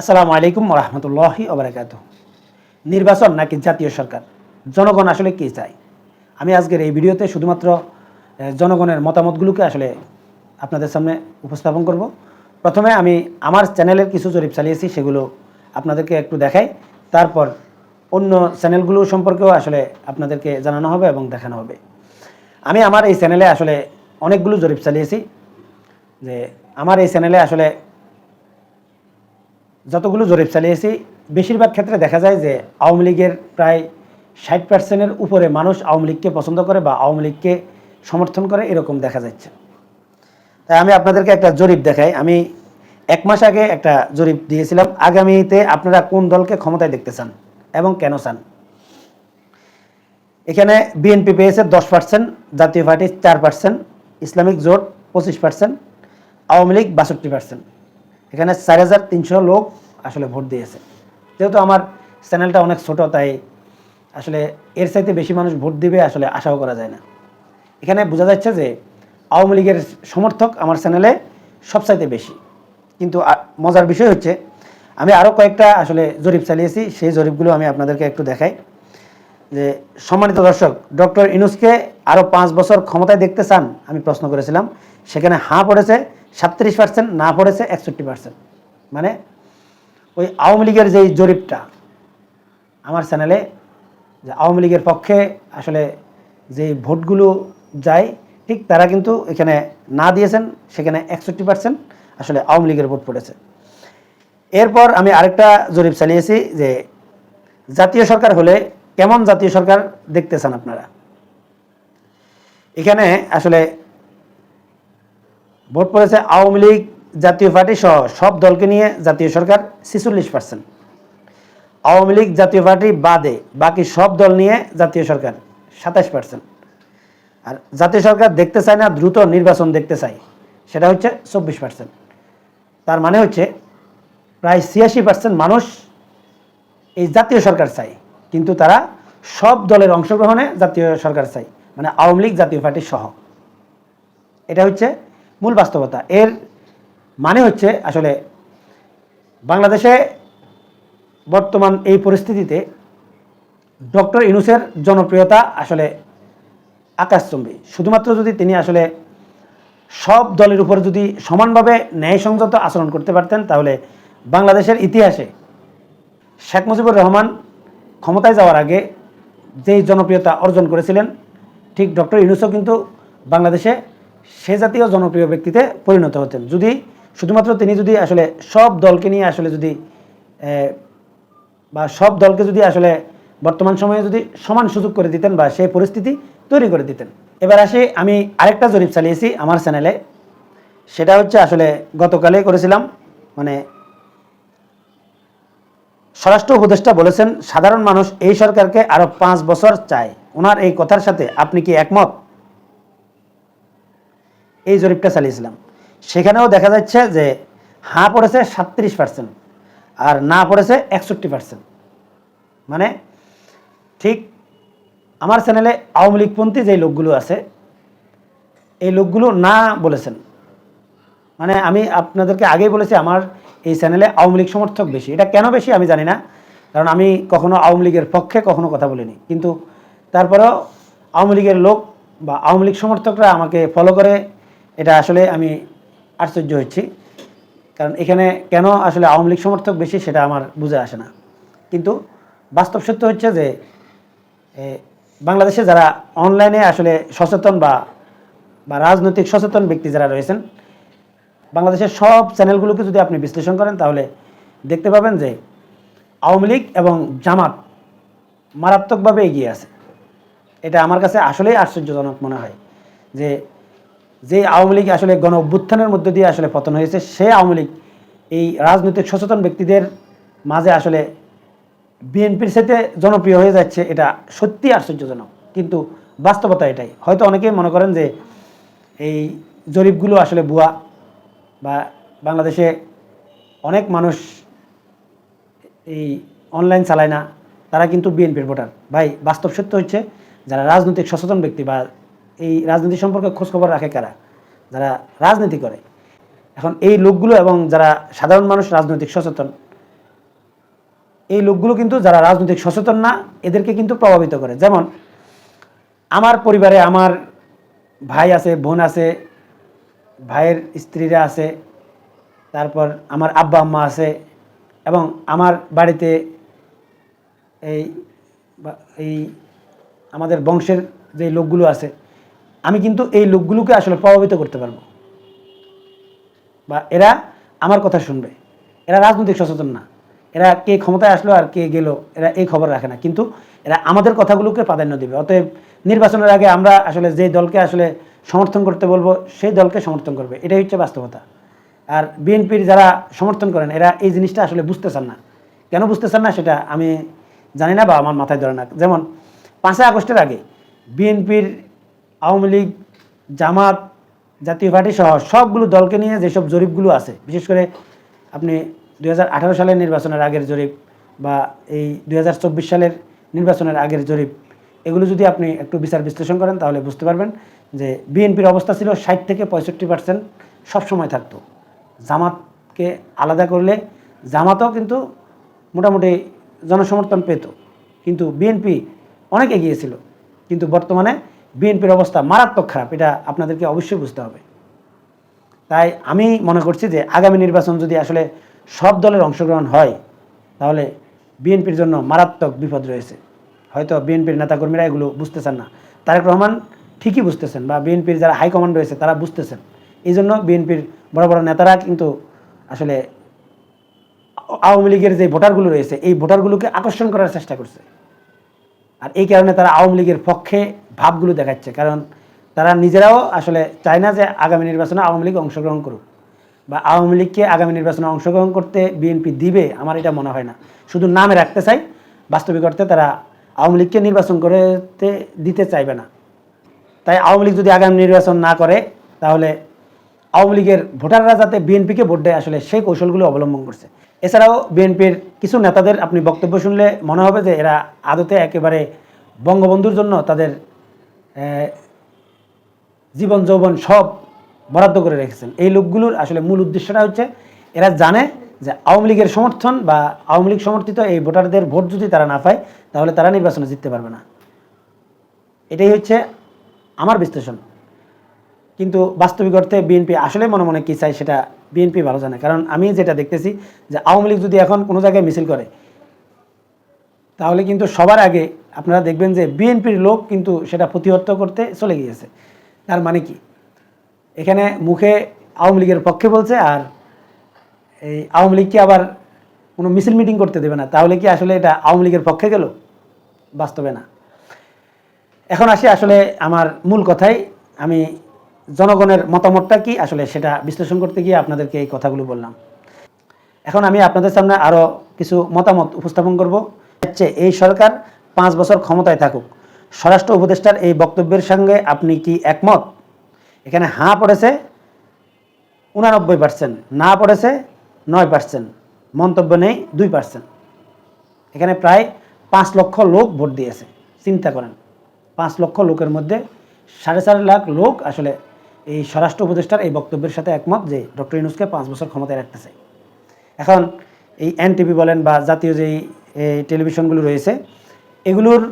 আসসালামু আলাইকুম রহমতুল্লাহি ওবরাকাত নির্বাচন নাকি জাতীয় সরকার? জনগণ আসলে কী চায়? আমি আজকের এই ভিডিওতে শুধুমাত্র জনগণের মতামতগুলোকে আসলে আপনাদের সামনে উপস্থাপন করব। প্রথমে আমি আমার চ্যানেলের কিছু জরিপ চালিয়েছি, সেগুলো আপনাদেরকে একটু দেখাই। তারপর অন্য চ্যানেলগুলো সম্পর্কেও আসলে আপনাদেরকে জানানো হবে এবং দেখানো হবে। আমি আমার এই চ্যানেলে আসলে অনেকগুলো জরিপ চালিয়েছি। যে আমার এই চ্যানেলে আসলে যতগুলো জরিপ চালিয়েছি, বেশিরভাগ ক্ষেত্রে দেখা যায় যে আওয়ামী লীগের প্রায় ষাট পার্সেন্টের উপরে মানুষ আওয়ামী লীগকে পছন্দ করে বা আওয়ামী লীগকে সমর্থন করে এরকম দেখা যাচ্ছে। তাই আমি আপনাদেরকে একটা জরিপ দেখাই। আমি এক মাস আগে একটা জরিপ দিয়েছিলাম। আগামীতে আপনারা কোন দলকে ক্ষমতায় দেখতে চান এবং কেন চান? এখানে বিএনপি পেয়েছে দশ পার্সেন্ট জাতীয় পার্টি চার পার্সেন্ট ইসলামিক জোট পঁচিশ পার্সেন্ট আওয়ামী লীগ বাষট্টি পার্সেন্ট এখানে চার হাজার তিনশো লোক আসলে ভোট দিয়েছে। যেহেতু আমার চ্যানেলটা অনেক ছোট, তাই আসলে এর চাইতে বেশি মানুষ ভোট দিবে আসলে আশাও করা যায় না। এখানে বোঝা যাচ্ছে যে আওয়ামী লীগের সমর্থক আমার চ্যানেলে সব সবচাইতে বেশি। কিন্তু মজার বিষয় হচ্ছে, আমি আরও কয়েকটা আসলে জরিপ চালিয়েছি, সেই জরিপগুলো আমি আপনাদেরকে একটু দেখাই। যে সম্মানিত দর্শক, ডক্টর ইনুসকে আরও পাঁচ বছর ক্ষমতায় দেখতে চান, আমি প্রশ্ন করেছিলাম। সেখানে হাঁ পড়েছে সাতত্রিশ পার্সেন্ট না পড়েছে একষট্টি পার্সেন্ট মানে ওই আওয়ামী লীগের যেই জরিপটা আমার চ্যানেলে, যে আওয়ামী লীগের পক্ষে আসলে যেই ভোটগুলো যায়, ঠিক তারা কিন্তু এখানে না দিয়েছেন, সেখানে একষট্টি পার্সেন্ট আসলে আওয়ামী লীগের ভোট পড়েছে। এরপর আমি আরেকটা জরিপ চালিয়েছি যে জাতীয় সরকার হলে কেমন জাতীয় সরকার দেখতে চান আপনারা? এখানে আসলে ভোট পড়েছে আওয়ামী লীগ জাতীয় পার্টি সহ সব দলকে নিয়ে জাতীয় সরকার ছিচল্লিশ পার্সেন্ট আওয়ামী লীগ জাতীয় পার্টি বাদে বাকি সব দল নিয়ে জাতীয় সরকার সাতাশ পার্সেন্ট আর জাতীয় সরকার দেখতে চায় না, দ্রুত নির্বাচন দেখতে চায়, সেটা হচ্ছে চব্বিশ পার্সেন্ট তার মানে হচ্ছে প্রায় ছিয়াশি পার্সেন্ট মানুষ এই জাতীয় সরকার চাই কিন্তু তারা সব দলের অংশগ্রহণে জাতীয় সরকার চাই মানে আওয়ামী লীগ জাতীয় পার্টি সহ। এটা হচ্ছে মূল বাস্তবতা। এর মানে হচ্ছে আসলে বাংলাদেশে বর্তমান এই পরিস্থিতিতে ডক্টর ইনুসের জনপ্রিয়তা আসলে আকাশচম্বী। শুধুমাত্র যদি তিনি আসলে সব দলের উপর যদি সমানভাবে ন্যায়সংযত আচরণ করতে পারতেন, তাহলে বাংলাদেশের ইতিহাসে শেখ মুজিবুর রহমান ক্ষমতায় যাওয়ার আগে যেই জনপ্রিয়তা অর্জন করেছিলেন, ঠিক ডক্টর ইউনুসও কিন্তু বাংলাদেশে সে জাতীয় জনপ্রিয় ব্যক্তিতে পরিণত হতেন। যদি শুধুমাত্র তিনি যদি আসলে সব দলকে নিয়ে আসলে যদি বা সব দলকে যদি আসলে বর্তমান সময়ে যদি সমান সুযোগ করে দিতেন বা সেই পরিস্থিতি তৈরি করে দিতেন। এবার আসি, আমি আরেকটা জরিপ চালিয়েছি আমার চ্যানেলে। সেটা হচ্ছে আসলে গতকালে করেছিলাম মানে স্বরাষ্ট্র উপদেষ্টা বলেছেন, সাধারণ মানুষ এই সরকারকে আরও পাঁচ বছর চায়। ওনার এই কথার সাথে আপনি কি একমত? এই জরিপটা চালিয়েছিলাম। সেখানেও দেখা যাচ্ছে যে হাঁ পড়েছে সাতত্রিশ পার্সেন্ট আর না পড়েছে একষট্টি পার্সেন্ট মানে ঠিক আমার চ্যানেলে আওয়ামী লীগপন্থী যে লোকগুলো আছে, এই লোকগুলো না বলেছেন। মানে আমি আপনাদেরকে আগেই বলেছি, আমার এই চ্যানেলে আওয়ামী লীগ সমর্থক বেশি। এটা কেন বেশি আমি জানি না, কারণ আমি কখনো আওয়ামী লীগের পক্ষে কখনো কথা বলিনি। কিন্তু তারপরেও আওয়ামী লীগের লোক বা আওয়ামী লীগ সমর্থকরা আমাকে ফলো করে এটা আসলে আমি আশ্চর্য হচ্ছি। কারণ এখানে কেন আসলে আওয়ামী লীগ সমর্থক বেশি সেটা আমার বুঝে আসে না। কিন্তু বাস্তব সত্য হচ্ছে যে বাংলাদেশে যারা অনলাইনে আসলে সচেতন বা বা রাজনৈতিক সচেতন ব্যক্তি যারা রয়েছেন, বাংলাদেশের সব চ্যানেলগুলোকে যদি আপনি বিশ্লেষণ করেন, তাহলে দেখতে পাবেন যে আওয়ামী লীগ এবং জামাত মারাত্মকভাবে এগিয়ে আছে। এটা আমার কাছে আসলেই আশ্চর্যজনক মনে হয় যে যে আওয়ামী লীগ আসলে গণ অভ্যুত্থানের মধ্যে দিয়ে আসলে পতন হয়েছে, সে আওয়ামী লীগ এই রাজনৈতিক সচেতন ব্যক্তিদের মাঝে আসলে বিএনপির সাথে জনপ্রিয় হয়ে যাচ্ছে, এটা সত্যি আশ্চর্যজনক। কিন্তু বাস্তবতা এটাই। হয়তো অনেকেই মনে করেন যে এই জরিপগুলো আসলে ভুয়া বা বাংলাদেশে অনেক মানুষ এই অনলাইন চালায় না, তারা কিন্তু বিএনপির ভোটার। ভাই, বাস্তব সত্য হচ্ছে, যারা রাজনৈতিক সচেতন ব্যক্তি বা এই রাজনীতি সম্পর্কে খোঁজখবর রাখে কারা? যারা রাজনীতি করে। এখন এই লোকগুলো এবং যারা সাধারণ মানুষ রাজনৈতিক সচেতন, এই লোকগুলো কিন্তু যারা রাজনৈতিক সচেতন না, এদেরকে কিন্তু প্রভাবিত করে। যেমন, আমার পরিবারে আমার ভাই আছে, বোন আছে, ভাইয়ের স্ত্রীরা আছে, তারপর আমার আব্বা আম্মা আছে এবং আমার বাড়িতে এই এই আমাদের বংশের যে লোকগুলো আছে আমি কিন্তু এই লোকগুলোকে আসলে প্রভাবিত করতে পারব। বা এরা আমার কথা শুনবে। এরা রাজনৈতিক সচেতন না। এরা কে ক্ষমতায় আসলো আর কে গেল, এরা এই খবর রাখে না। কিন্তু এরা আমাদের কথাগুলোকে প্রাধান্য দেবে। অতএব নির্বাচনের আগে আমরা আসলে যে দলকে আসলে সমর্থন করতে বলব, সেই দলকে সমর্থন করবে। এটাই হচ্ছে বাস্তবতা। আর বিএনপির যারা সমর্থন করেন, এরা এই জিনিসটা আসলে বুঝতে চান না। কেন বুঝতে চান না সেটা আমি জানি না বা আমার মাথায় ধরে না। যেমন পাঁচই আগস্টের আগে বিএনপির আওয়ামী লীগ, জামাত, জাতীয় পার্টি সহ সবগুলো দলকে নিয়ে যেসব জরিপগুলো আছে, বিশেষ করে আপনি দু হাজার আঠারো সালের নির্বাচনের আগের জরিপ বা এই দু হাজার চব্বিশ সালের নির্বাচনের আগের জরিপ, এগুলো যদি আপনি একটু বিচার বিশ্লেষণ করেন তাহলে বুঝতে পারবেন যে বিএনপির অবস্থা ছিল ষাট থেকে পঁয়ষট্টি পার্সেন্ট সবসময় থাকতো। জামাতকে আলাদা করলে জামাতও কিন্তু মোটামুটি জনসমর্থন পেত। কিন্তু বিএনপি অনেক এগিয়ে ছিল। কিন্তু বর্তমানে বিএনপির অবস্থা মারাত্মক খারাপ, এটা আপনাদেরকে অবশ্যই বুঝতে হবে। তাই আমি মনে করছি যে আগামী নির্বাচন যদি আসলে সব দলের অংশগ্রহণ হয়, তাহলে বিএনপির জন্য মারাত্মক বিপদ রয়েছে। হয়তো বিএনপির নেতাকর্মীরা এগুলো বুঝতেছেন না। তারেক রহমান ঠিকই বুঝতেছেন বা বিএনপির যারা হাইকমান্ড রয়েছে, তারা বুঝতেছেন। এই জন্য বিএনপির বড় বড় নেতারা কিন্তু আসলে আওয়ামী লীগের যে ভোটারগুলো রয়েছে, এই ভোটারগুলোকে আকর্ষণ করার চেষ্টা করছে। আর এই কারণে তারা আওয়ামী লীগের পক্ষে ভাবগুলো দেখাচ্ছে। কারণ তারা নিজেরাও আসলে চায় না যে আগামী নির্বাচনে আওয়ামী লীগ অংশগ্রহণ করুক। বা আওয়ামী লীগকে আগামী নির্বাচনে অংশগ্রহণ করতে বিএনপি দিবে, আমার এটা মনে হয় না। শুধু নামে রাখতে চাই বাস্তবিক অর্থে তারা আওয়ামী লীগকে নির্বাচন করতে দিতে চাইবে না। তাই আওয়ামী লীগ যদি আগামী নির্বাচন না করে, তাহলে আওয়ামী লীগের ভোটাররা যাতে বিএনপিকে ভোট দেয়, আসলে সেই কৌশলগুলো অবলম্বন করছে। এছাড়াও বিএনপির কিছু নেতাদের আপনি বক্তব্য শুনলে মনে হবে যে এরা আদতে একেবারে বঙ্গবন্ধুর জন্য তাদের জীবন যৌবন সব বরাদ্দ করে রেখেছেন। এই লোকগুলোর আসলে মূল উদ্দেশ্যটা হচ্ছে, এরা জানে যে আওয়ামী লীগের সমর্থন বা আওয়ামী লীগ সমর্থিত এই ভোটারদের ভোট যদি তারা না পায়, তাহলে তারা নির্বাচনে জিততে পারবে না। এটাই হচ্ছে আমার বিশ্লেষণ। কিন্তু বাস্তবিক অর্থে বিএনপি আসলে মনে মনে কী চায় সেটা বিএনপি ভালো জানে। কারণ আমি যেটা দেখতেছি যে আওয়ামী লীগ যদি এখন কোনো জায়গায় মিছিল করে, তাহলে কিন্তু সবার আগে আপনারা দেখবেন যে বিএনপির লোক কিন্তু সেটা প্রতিহত করতে চলে গিয়েছে। তার মানে কি? এখানে মুখে আওয়ামী লীগের পক্ষে বলছে আর এই আওয়ামী লীগকে আবার কোনো মিছিল মিটিং করতে দেবে না। তাহলে কি আসলে এটা আওয়ামী লীগের পক্ষে গেল? বাস্তবে না। এখন আসি আসলে আমার মূল কথাই আমি জনগণের মতামতটা কি? আসলে সেটা বিশ্লেষণ করতে গিয়ে আপনাদেরকে এই কথাগুলো বললাম। এখন আমি আপনাদের সামনে আরও কিছু মতামত উপস্থাপন করব। হচ্ছে এই সরকার পাঁচ বছর ক্ষমতায় থাকুক। স্বরাষ্ট্র উপদেষ্টার এই বক্তব্যের সঙ্গে আপনি কি একমত? এখানে হাঁ পড়েছে উনানব্বই পার্সেন্ট, না পড়েছে নয় পার্সেন্ট, মন্তব্য নেই দুই পার্সেন্ট। এখানে প্রায় পাঁচ লক্ষ লোক ভোট দিয়েছে। চিন্তা করেন, পাঁচ লক্ষ লোকের মধ্যে সাড়ে চার লাখ লোক আসলে এই স্বরাষ্ট্র উপদেষ্টার এই বক্তব্যের সাথে একমত যে ডক্টর ইউনুসকে পাঁচ বছর ক্ষমতায় রাখতে চাই এখন এই এনটিভি বলেন বা জাতীয় যেই টেলিভিশনগুলো রয়েছে, এগুলোর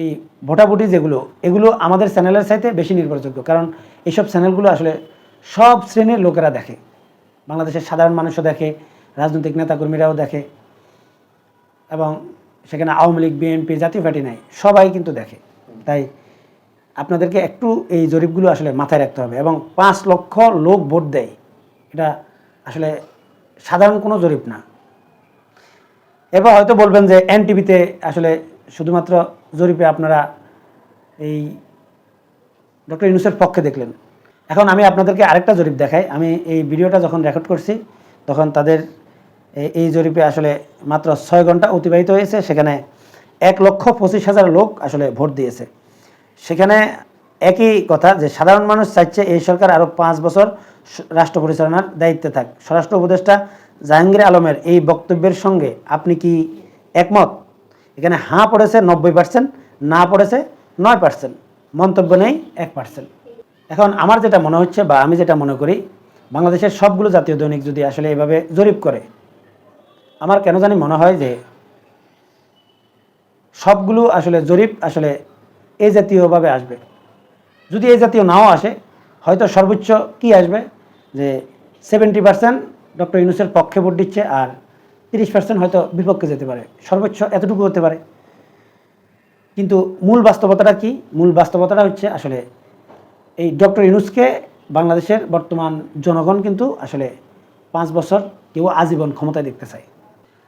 এই ভোটাভুটি যেগুলো, এগুলো আমাদের চ্যানেলের সাথে বেশি নির্ভরযোগ্য। কারণ এইসব চ্যানেলগুলো আসলে সব শ্রেণির লোকেরা দেখে। বাংলাদেশের সাধারণ মানুষও দেখে, রাজনৈতিক নেতাকর্মীরাও দেখে এবং সেখানে আওয়ামী লীগ, বিএনপি জাতীয় পার্টি নাই, সবাই কিন্তু দেখে। তাই আপনাদেরকে একটু এই জরিপগুলো আসলে মাথায় রাখতে হবে এবং পাঁচ লক্ষ লোক ভোট দেয়। এটা আসলে সাধারণ কোনো জরিপ না। এবার হয়তো বলবেন যে এনটিভিতে আসলে শুধুমাত্র জরিপে আপনারা এই ডক্টর ইউনুসের পক্ষে দেখলেন। এখন আমি আপনাদেরকে আরেকটা জরিপ দেখাই। আমি এই ভিডিওটা যখন রেকর্ড করছি, তখন তাদের এই- এই জরিপে আসলে মাত্র ছয় ঘণ্টা অতিবাহিত হয়েছে। সেখানে এক লক্ষ পঁচিশ হাজার লোক আসলে ভোট দিয়েছে। সেখানে একই কথা যে সাধারণ মানুষ চাইছে এই সরকার আরও পাঁচ বছর রাষ্ট্র পরিচালনার দায়িত্বে থাক। স্বরাষ্ট্র উপদেষ্টা জাহাঙ্গীর আলমের এই বক্তব্যের সঙ্গে আপনি কি একমত? এখানে হাঁ পড়েছে নব্বই পার্সেন্ট না পড়েছে নয় পার্সেন্ট মন্তব্য নেই এক পার্সেন্ট এখন আমার যেটা মনে হচ্ছে বা আমি যেটা মনে করি, বাংলাদেশের সবগুলো জাতীয় দৈনিক যদি আসলে এভাবে জরিপ করে, আমার কেন জানি মনে হয় যে সবগুলো আসলে জরিপ আসলে এই জাতীয়ভাবে আসবে। যদি এই জাতীয় নাও আসে, হয়তো সর্বোচ্চ কি আসবে? যে সেভেন্টি পার্সেন্ট ডক্টর ইউনুসের পক্ষে ভোট দিচ্ছে আর তিরিশ পার্সেন্ট হয়তো বিপক্ষে যেতে পারে। সর্বোচ্চ এতটুকু হতে পারে। কিন্তু মূল বাস্তবতাটা কি? মূল বাস্তবতাটা হচ্ছে আসলে এই ডক্টর ইউনুসকে বাংলাদেশের বর্তমান জনগণ কিন্তু আসলে পাঁচ বছর কেউ আজীবন ক্ষমতায় দেখতে চায়।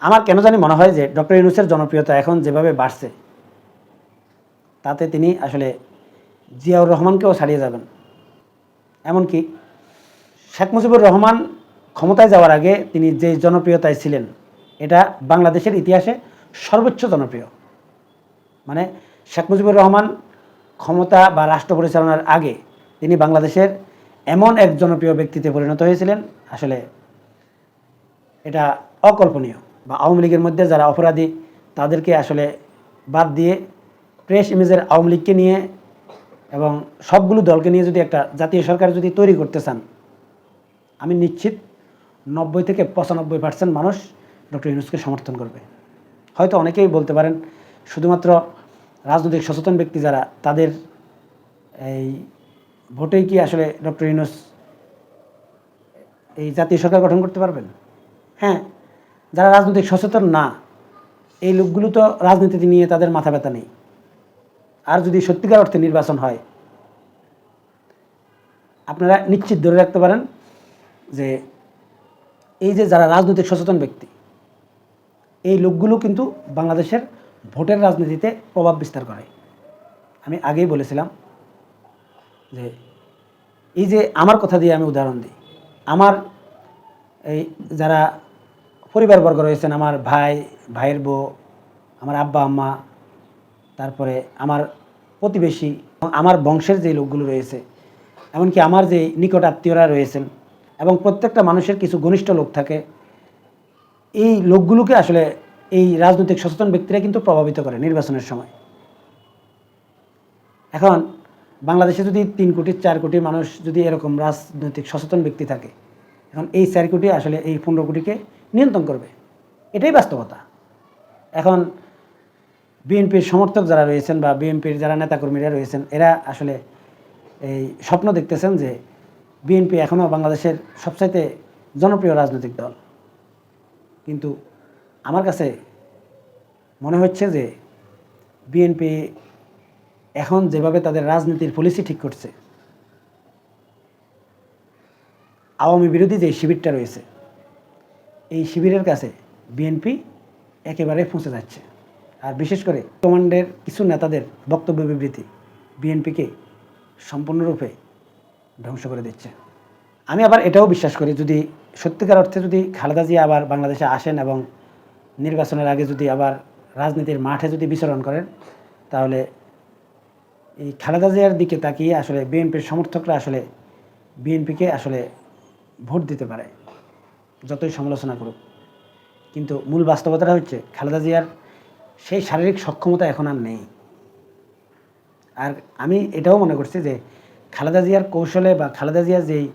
আমার কেন জানি মনে হয় যে ডক্টর ইউনুসের জনপ্রিয়তা এখন যেভাবে বাড়ছে তাতে তিনি আসলে জিয়াউর রহমানকেও ছাড়িয়ে যাবেন। এমনকি শেখ মুজিবুর রহমান ক্ষমতায় যাওয়ার আগে তিনি যে জনপ্রিয়তায় ছিলেন, এটা বাংলাদেশের ইতিহাসে সর্বোচ্চ জনপ্রিয়। মানে শেখ মুজিবুর রহমান ক্ষমতা বা রাষ্ট্র পরিচালনার আগে তিনি বাংলাদেশের এমন এক জনপ্রিয় ব্যক্তিতে পরিণত হয়েছিলেন। আসলে এটা অকল্পনীয় বা আওয়ামী লীগের মধ্যে যারা অপরাধী, তাদেরকে আসলে বাদ দিয়ে প্রেস ইমেজের আওয়ামী লীগকে নিয়ে এবং সবগুলো দলকে নিয়ে যদি একটা জাতীয় সরকার যদি তৈরি করতে চান, আমি নিশ্চিত নব্বই থেকে পঁচানব্বই পার্সেন্ট মানুষ ডক্টর ইউনুসকে সমর্থন করবে। হয়তো অনেকেই বলতে পারেন, শুধুমাত্র রাজনৈতিক সচেতন ব্যক্তি যারা, তাদের এই ভোটেই কি আসলে ডক্টর ইউনুস এই জাতীয় সরকার গঠন করতে পারবেন? হ্যাঁ যারা রাজনৈতিক সচেতন না, এই লোকগুলো তো রাজনীতি নিয়ে তাদের মাথা ব্যথা নেই। আর যদি সত্যিকার অর্থে নির্বাচন হয়, আপনারা নিশ্চিত ধরে রাখতে পারেন যে এই যে যারা রাজনৈতিক সচেতন ব্যক্তি, এই লোকগুলো কিন্তু বাংলাদেশের ভোটের রাজনীতিতে প্রভাব বিস্তার করে। আমি আগেই বলেছিলাম যে এই যে আমার কথা দিয়ে আমি উদাহরণ দিই, আমার এই যারা পরিবারবর্গ রয়েছেন, আমার ভাই, ভাইয়ের বউ, আমার আব্বা, আম্মা তারপরে আমার প্রতিবেশী আমার বংশের যে লোকগুলো রয়েছে, এমনকি আমার যে নিকট আত্মীয়রা রয়েছেন এবং প্রত্যেকটা মানুষের কিছু ঘনিষ্ঠ লোক থাকে, এই লোকগুলোকে আসলে এই রাজনৈতিক সচেতন ব্যক্তিরা কিন্তু প্রভাবিত করে নির্বাচনের সময়। এখন বাংলাদেশে যদি তিন কোটি, চার কোটি মানুষ যদি এরকম রাজনৈতিক সচেতন ব্যক্তি থাকে, এখন এই চার কোটি আসলে এই পনেরো কোটিকে নিয়ন্ত্রণ করবে। এটাই বাস্তবতা। এখন বিএনপির সমর্থক যারা রয়েছেন বা বিএনপির যারা নেতাকর্মীরা রয়েছেন, এরা আসলে এই স্বপ্ন দেখতেছেন যে বিএনপি এখনও বাংলাদেশের সবচাইতে জনপ্রিয় রাজনৈতিক দল। কিন্তু আমার কাছে মনে হচ্ছে যে বিএনপি এখন যেভাবে তাদের রাজনীতির পলিসি ঠিক করছে, আওয়ামী বিরোধী যে শিবিরটা রয়েছে, এই শিবিরের কাছে বিএনপি একেবারে পৌঁছে যাচ্ছে। আর বিশেষ করে কমান্ডের কিছু নেতাদের বক্তব্য বিবৃতি বিএনপিকে সম্পূর্ণরূপে ধ্বংস করে দিচ্ছে। আমি আবার এটাও বিশ্বাস করি, যদি সত্যিকার অর্থে যদি খালেদা জিয়া আবার বাংলাদেশে আসেন এবং নির্বাচনের আগে যদি আবার রাজনীতির মাঠে যদি বিচরণ করেন, তাহলে এই খালেদা জিয়ার দিকে তাকিয়ে আসলে বিএনপির সমর্থকরা আসলে বিএনপিকে আসলে ভোট দিতে পারে, যতই সমালোচনা করুক। কিন্তু মূল বাস্তবতাটা হচ্ছে, খালেদা জিয়ার সেই শারীরিক সক্ষমতা এখন আর নেই। আর আমি এটাও মনে করছি যে খালেদা জিয়ার কৌশলে বা খালেদা জিয়া যেই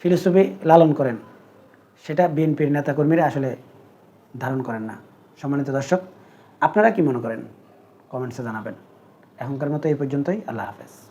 ফিলোসফি লালন করেন, সেটা বিএনপির নেতাকর্মীরা আসলে ধারণ করেন না। সম্মানিত দর্শক, আপনারা কি মনে করেন? কমেন্টসে জানাবেন। এখনকার মতো এই পর্যন্তই, আল্লাহ হাফেজ।